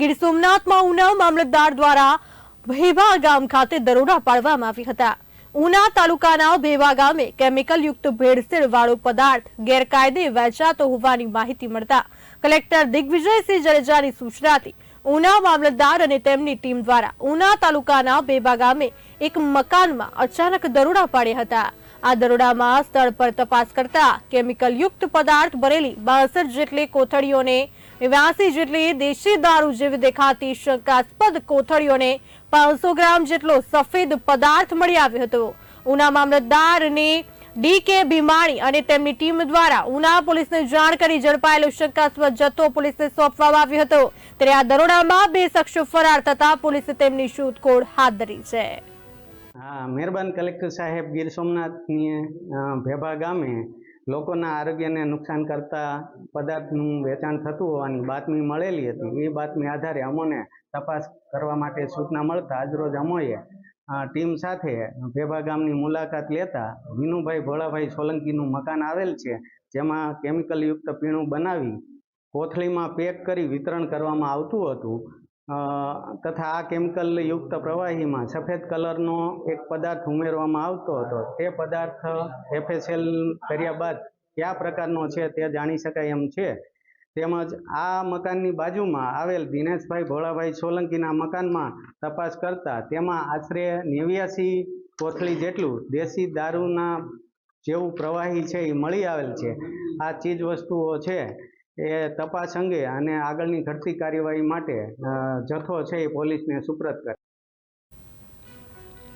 ગીર સોમનાથમાં ઉના મામલતદાર દ્વારા ભેવા ગામ ખાતે દરોડા પાડવામાં આવ્યા હતા. ઉના તાલુકાના ભેવા ગામે કેમિકલ યુક્ત ભેળસેળ વાળો પદાર્થ, ગેરકાયદે વેચાતો હોવાની માહિતી મળતા કલેક્ટર દિગ્વિજયસિંહ જાડેજાની સૂચનાથી ઉના મામલતદાર અને તેમની ટીમ દ્વારા ઉના તાલુકાના ભેભા ગામે એક મકાનમાં અચાનક દરોડા પાડ્યા હતા. આ દરોડામાં સ્થળ પર તપાસ કરતા કેમિકલ યુક્ત પદાર્થ ભરેલી બાસઠ જેટલી કોથળીઓને નેવ્યાસી જેટલી દેશી દારૂ જેવી દેખાતી શંકાસ્પદ કોથળીઓને પાંચસો ગ્રામ જેટલો સફેદ પદાર્થ મળી આવ્યો હતો. ઉના મામલતદારની ડી ભીમાણી અને તેમની ટીમ દ્વારા ઉના પોલીસને જાણ કરી ઝડપાયેલો શંકાસ્પદ જથ્થો પોલીસને સોંપવામાં આવ્યો હતો. ત્યારે આ દરોડામાં બે શખ્સો ફરાર થતા પોલીસે તેમની શોધખોળ હાથ ધરી છે. હા મહેરબાન કલેક્ટર સાહેબ ગીર સોમનાથની ભેભા ગામે લોકોના આરોગ્યને નુકસાન કરતા પદાર્થનું વેચાણ થતું હોવાની બાતમી મળેલી હતી. એ બાતમી આધારે અમોને તપાસ કરવા માટે સૂચના મળતા આજરોજ અમોએ ટીમ સાથે ભેભા ગામની મુલાકાત લેતા વિનુભાઈ ભોળાભાઈ સોલંકીનું મકાન આવેલ છે, જેમાં કેમિકલ યુક્ત પીણું બનાવી કોથળીમાં પેક કરી વિતરણ કરવામાં આવતું હતું. તથા આ કેમિકલ યુક્ત પ્રવાહીમાં સફેદ કલરનો એક પદાર્થ ઉમેરવામાં આવતો હતો. તે પદાર્થ એફએસએલ કર્યા બાદ કયા પ્રકારનો છે તે જાણી શકાય એમ છે. તેમજ આ મકાનની બાજુમાં આવેલ દિનેશભાઈ ભોળાભાઈ સોલંકીના મકાનમાં તપાસ કરતા તેમાં આશરે નેવ્યાસી કોથળી જેટલું દેશી દારૂના જેવું પ્રવાહી છે એ મળી આવેલ છે. આ ચીજ વસ્તુઓ છે. એ તપાસ અંગે અને આગળની ઘટતી કાર્યવાહી માટે જથ્થો છે એ પોલીસને સુપ્રત કરે